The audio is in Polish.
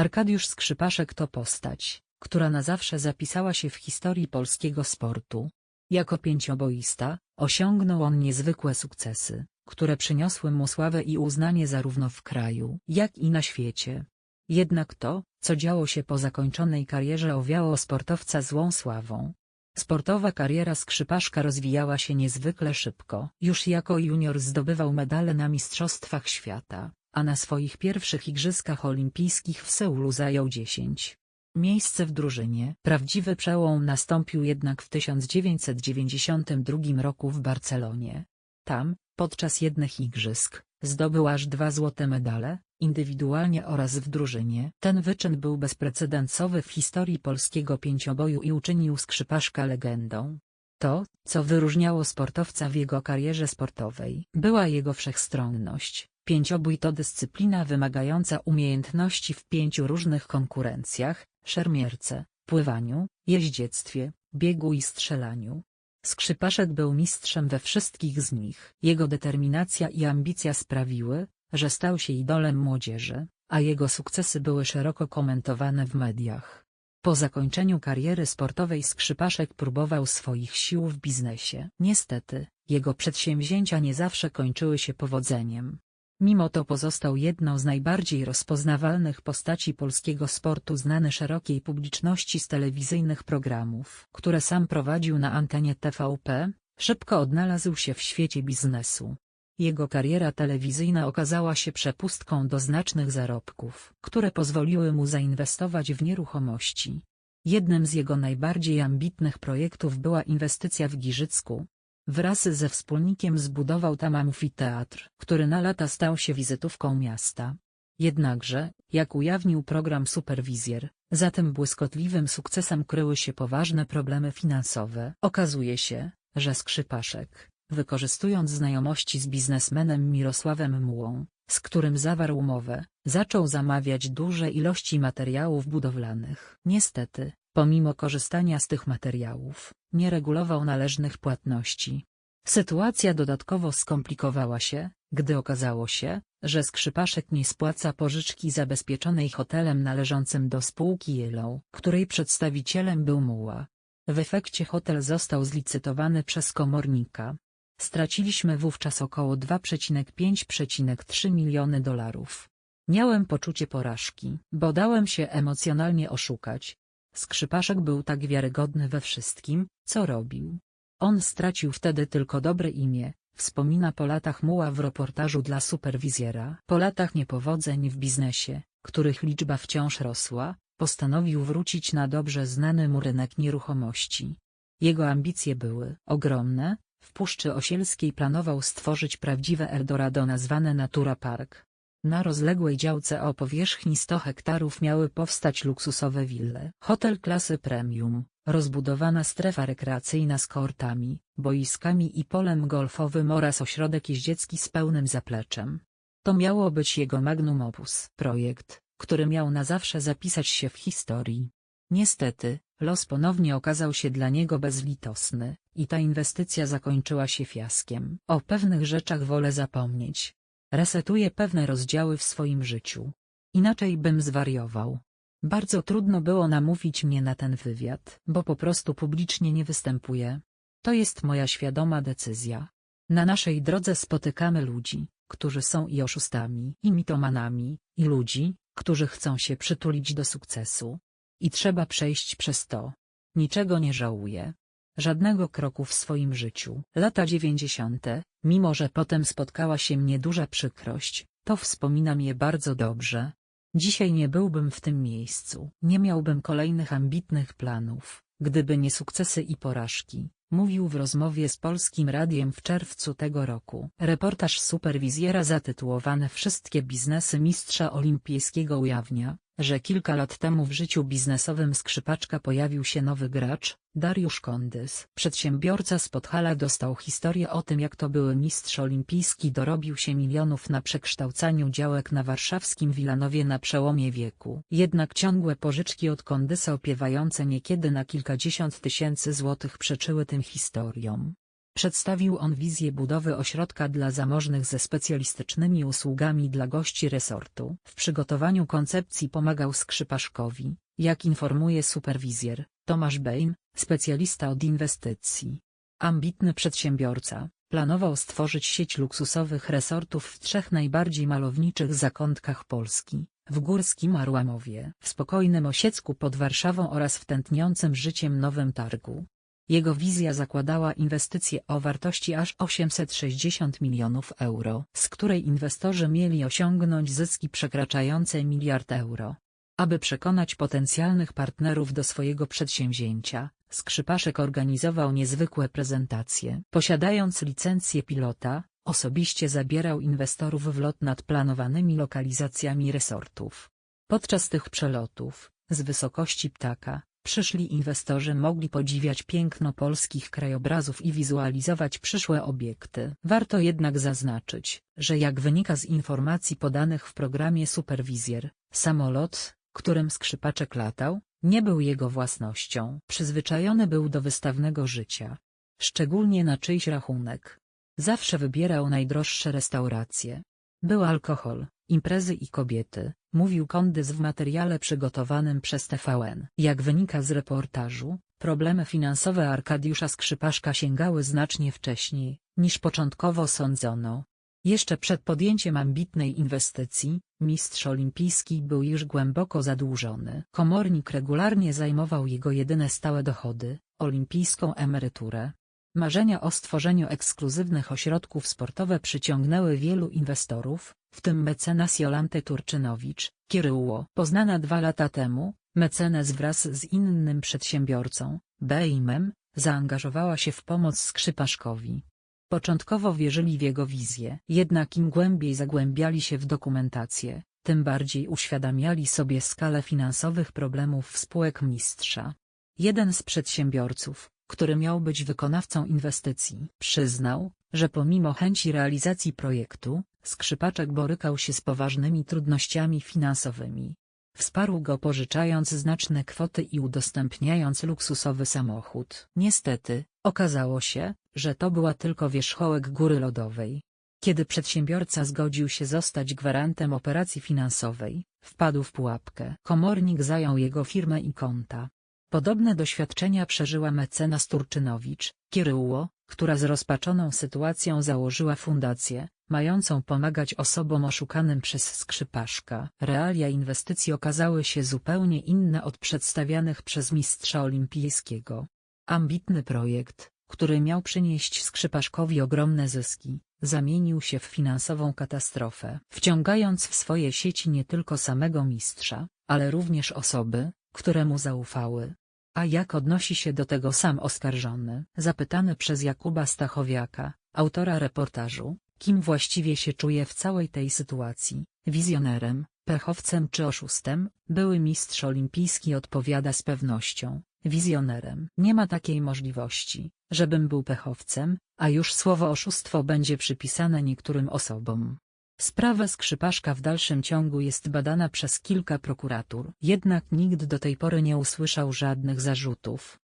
Arkadiusz Skrzypaszek to postać, która na zawsze zapisała się w historii polskiego sportu. Jako pięcioboista, osiągnął on niezwykłe sukcesy, które przyniosły mu sławę i uznanie zarówno w kraju, jak i na świecie. Jednak to, co działo się po zakończonej karierze owiało sportowca złą sławą. Sportowa kariera skrzypaszka rozwijała się niezwykle szybko. Już jako junior zdobywał medale na Mistrzostwach Świata, a na swoich pierwszych Igrzyskach Olimpijskich w Seulu zajął 10. Miejsce w drużynie. Prawdziwy przełom nastąpił jednak w 1992 roku w Barcelonie. Tam, podczas jednych igrzysk, zdobył aż dwa złote medale, indywidualnie oraz w drużynie. Ten wyczyn był bezprecedensowy w historii polskiego pięcioboju i uczynił skrzypaszka legendą. To, co wyróżniało sportowca w jego karierze sportowej, była jego wszechstronność. Pięciobój to dyscyplina wymagająca umiejętności w pięciu różnych konkurencjach, szermierce, pływaniu, jeździectwie, biegu i strzelaniu. Skrzypaszek był mistrzem we wszystkich z nich. Jego determinacja i ambicja sprawiły, że stał się idolem młodzieży, a jego sukcesy były szeroko komentowane w mediach. Po zakończeniu kariery sportowej Skrzypaszek próbował swoich sił w biznesie. Niestety, jego przedsięwzięcia nie zawsze kończyły się powodzeniem. Mimo to pozostał jedną z najbardziej rozpoznawalnych postaci polskiego sportu znany szerokiej publiczności z telewizyjnych programów, które sam prowadził na antenie TVP, szybko odnalazł się w świecie biznesu. Jego kariera telewizyjna okazała się przepustką do znacznych zarobków, które pozwoliły mu zainwestować w nieruchomości. Jednym z jego najbardziej ambitnych projektów była inwestycja w Giżycku, Wraz ze wspólnikiem zbudował tam amfiteatr, który na lata stał się wizytówką miasta. Jednakże, jak ujawnił program Superwizjer, za tym błyskotliwym sukcesem kryły się poważne problemy finansowe. Okazuje się, że Skrzypaszek, wykorzystując znajomości z biznesmenem Mirosławem Mułą, z którym zawarł umowę, zaczął zamawiać duże ilości materiałów budowlanych. Niestety, Pomimo korzystania z tych materiałów, nie regulował należnych płatności. Sytuacja dodatkowo skomplikowała się, gdy okazało się, że skrzypaszek nie spłaca pożyczki zabezpieczonej hotelem należącym do spółki Yellow, której przedstawicielem był Muła. W efekcie hotel został zlicytowany przez komornika. Straciliśmy wówczas około 2,5-3 miliony dolarów. Miałem poczucie porażki, bo dałem się emocjonalnie oszukać, Skrzypaszek był tak wiarygodny we wszystkim, co robił. On stracił wtedy tylko dobre imię, wspomina po latach Muła w reportażu dla superwizjera. Po latach niepowodzeń w biznesie, których liczba wciąż rosła, postanowił wrócić na dobrze znany mu rynek nieruchomości. Jego ambicje były ogromne, w Puszczy Osielskiej planował stworzyć prawdziwe Eldorado nazwane Natura Park. Na rozległej działce o powierzchni 100 hektarów miały powstać luksusowe wille. Hotel klasy premium, rozbudowana strefa rekreacyjna z kortami, boiskami i polem golfowym oraz ośrodek jeździecki z pełnym zapleczem. To miało być jego magnum opus. Projekt, który miał na zawsze zapisać się w historii. Niestety, los ponownie okazał się dla niego bezlitosny, i ta inwestycja zakończyła się fiaskiem. O pewnych rzeczach wolę zapomnieć, Resetuję pewne rozdziały w swoim życiu. Inaczej bym zwariował. Bardzo trudno było namówić mnie na ten wywiad, bo po prostu publicznie nie występuję. To jest moja świadoma decyzja. Na naszej drodze spotykamy ludzi, którzy są i oszustami, i mitomanami, i ludzi, którzy chcą się przytulić do sukcesu. I trzeba przejść przez to. Niczego nie żałuję. Żadnego kroku w swoim życiu. Lata dziewięćdziesiąte, mimo że potem spotkała się mnie duża przykrość, to wspominam je bardzo dobrze. Dzisiaj nie byłbym w tym miejscu, nie miałbym kolejnych ambitnych planów, gdyby nie sukcesy i porażki, mówił w rozmowie z Polskim Radiem w czerwcu tego roku. Reportaż superwizjera zatytułowany Wszystkie biznesy mistrza olimpijskiego ujawnia, że kilka lat temu w życiu biznesowym skrzypaczka pojawił się nowy gracz, Dariusz Kondys. Przedsiębiorca z Podhala dostał historię o tym jak to były mistrz olimpijski dorobił się milionów na przekształcaniu działek na warszawskim Wilanowie na przełomie wieku. Jednak ciągłe pożyczki od Kondysa opiewające niekiedy na kilkadziesiąt tysięcy złotych przeczyły tym historiom. Przedstawił on wizję budowy ośrodka dla zamożnych ze specjalistycznymi usługami dla gości resortu. W przygotowaniu koncepcji pomagał Skrzypaszkowi, jak informuje superwizjer, Tomasz Bejm, specjalista od inwestycji. Ambitny przedsiębiorca, planował stworzyć sieć luksusowych resortów w trzech najbardziej malowniczych zakątkach Polski, w Górskim Arłamowie, w spokojnym Osiecku pod Warszawą oraz w tętniącym życiem Nowym Targu. Jego wizja zakładała inwestycje o wartości aż 860 milionów euro, z której inwestorzy mieli osiągnąć zyski przekraczające miliard euro. Aby przekonać potencjalnych partnerów do swojego przedsięwzięcia, Skrzypaszek organizował niezwykłe prezentacje. Posiadając licencję pilota, osobiście zabierał inwestorów w lot nad planowanymi lokalizacjami resortów. Podczas tych przelotów, z wysokości ptaka, przyszli inwestorzy mogli podziwiać piękno polskich krajobrazów i wizualizować przyszłe obiekty. Warto jednak zaznaczyć, że jak wynika z informacji podanych w programie Superwizjer, samolot, którym skrzypaczek latał, nie był jego własnością. Przyzwyczajony był do wystawnego życia. Szczególnie na czyjś rachunek. Zawsze wybierał najdroższe restauracje. Był alkohol, imprezy i kobiety, mówił Kondys w materiale przygotowanym przez TVN. Jak wynika z reportażu, problemy finansowe Arkadiusza Skrzypaszka sięgały znacznie wcześniej, niż początkowo sądzono. Jeszcze przed podjęciem ambitnej inwestycji, mistrz olimpijski był już głęboko zadłużony. Komornik regularnie zajmował jego jedyne stałe dochody, olimpijską emeryturę. Marzenia o stworzeniu ekskluzywnych ośrodków sportowe przyciągnęły wielu inwestorów, w tym mecenas Jolantę Turczynowicz, Kiryło. Poznana dwa lata temu, mecenas wraz z innym przedsiębiorcą, Bejmem, zaangażowała się w pomoc Skrzypaszkowi. Początkowo wierzyli w jego wizję, jednak im głębiej zagłębiali się w dokumentację, tym bardziej uświadamiali sobie skalę finansowych problemów spółek mistrza. Jeden z przedsiębiorców, który miał być wykonawcą inwestycji, przyznał, że pomimo chęci realizacji projektu, Skrzypaczek borykał się z poważnymi trudnościami finansowymi. Wsparł go pożyczając znaczne kwoty i udostępniając luksusowy samochód. Niestety, okazało się, że to była tylko wierzchołek góry lodowej. Kiedy przedsiębiorca zgodził się zostać gwarantem operacji finansowej, wpadł w pułapkę. Komornik zajął jego firmę i konta. Podobne doświadczenia przeżyła mecenas Turczynowicz, Kiryło, która zrozpaczoną sytuacją założyła fundację, mającą pomagać osobom oszukanym przez skrzypaszka. Realia inwestycji okazały się zupełnie inne od przedstawianych przez mistrza olimpijskiego. Ambitny projekt, który miał przynieść skrzypaszkowi ogromne zyski, zamienił się w finansową katastrofę. Wciągając w swoje sieci nie tylko samego mistrza, ale również osoby, które mu zaufały. A jak odnosi się do tego sam oskarżony? Zapytany przez Jakuba Stachowiaka, autora reportażu, kim właściwie się czuje w całej tej sytuacji, wizjonerem, pechowcem czy oszustem, były mistrz olimpijski odpowiada z pewnością, wizjonerem. Nie ma takiej możliwości, żebym był pechowcem, a już słowo oszustwo będzie przypisane niektórym osobom. Sprawa Skrzypaszka w dalszym ciągu jest badana przez kilka prokuratur. Jednak nikt do tej pory nie usłyszał żadnych zarzutów.